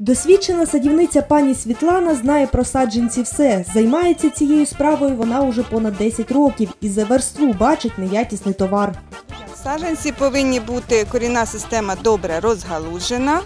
Досвідчена садівниця пані Світлана знає про саджанці все. Займається цією справою вона уже понад 10 років і за верству бачить неякісний товар. Саджанці повинні бути корінна система добре розгалужена,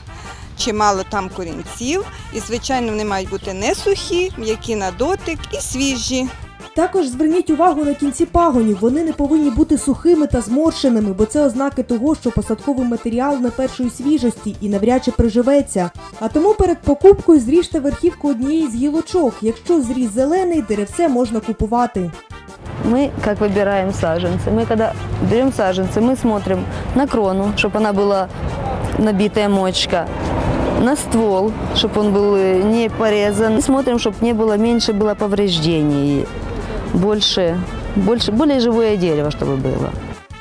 чимало там корінців. І, звичайно, вони мають бути не сухі, м'які на дотик і свіжі. Також зверніть увагу на кінці пагонів. Вони не повинні бути сухими та зморшеними, бо це ознаки того, що посадковий матеріал не першої свіжості і навряд чи приживеться. А тому перед покупкою зріжте верхівку однієї з гілочок. Якщо зріз зелений, деревце можна купувати. Мы как выбираем саженцы? Мы когда берем саженцы, мы смотрим на крону, чтобы она была набитая мочка, на ствол, чтобы он был э, не порезан. И смотрим, чтобы не было меньше было повреждений, больше, больше, более живое дерево, чтобы было.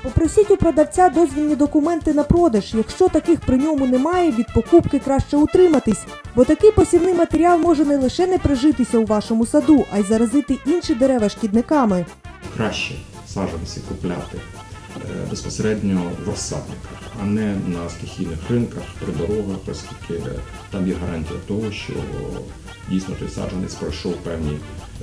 Попросіть у продавця дозвільні документи на продаж. Якщо таких при ньому немає, від покупки краще утриматись, бо такий посівний матеріал може не лише не прижитися у вашому саду, а й заразити інші дерева шкідниками. краще саджанці купляти безпосередньо в розсадниках, а не на стихійних ринках, при дорогах, оскільки там є гарантія того, що дійсно той саджанець пройшов певні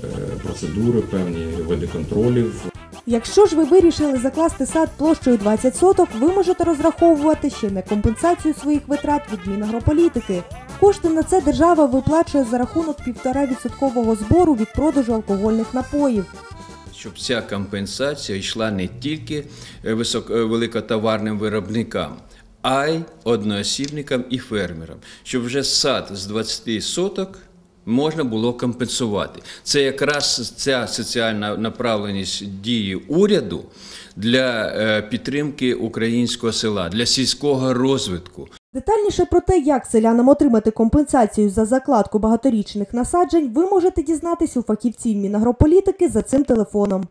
е, процедури, певні види контролів, Якщо ж ви вирішили закласти сад площею 20 соток, ви можете розраховувати ще на компенсацію своїх витрат від Мінагрополітики. Кошти на це держава виплачує за рахунок 1,5% збору від продажу алкогольних напоїв. Щоб ця компенсація йшла не тільки е, е, великотоварним виробникам, а й одноосібникам і фермерам, щоб вже сад з 20 соток можна було компенсувати. Це якраз ця соціальна направленість дії уряду для е, підтримки українського села, для сільського розвитку. Детальніше про те, як селянам отримати компенсацію за закладку багаторічних насаджень, ви можете дізнатись у фахівців Мінагрополітики за цим телефоном.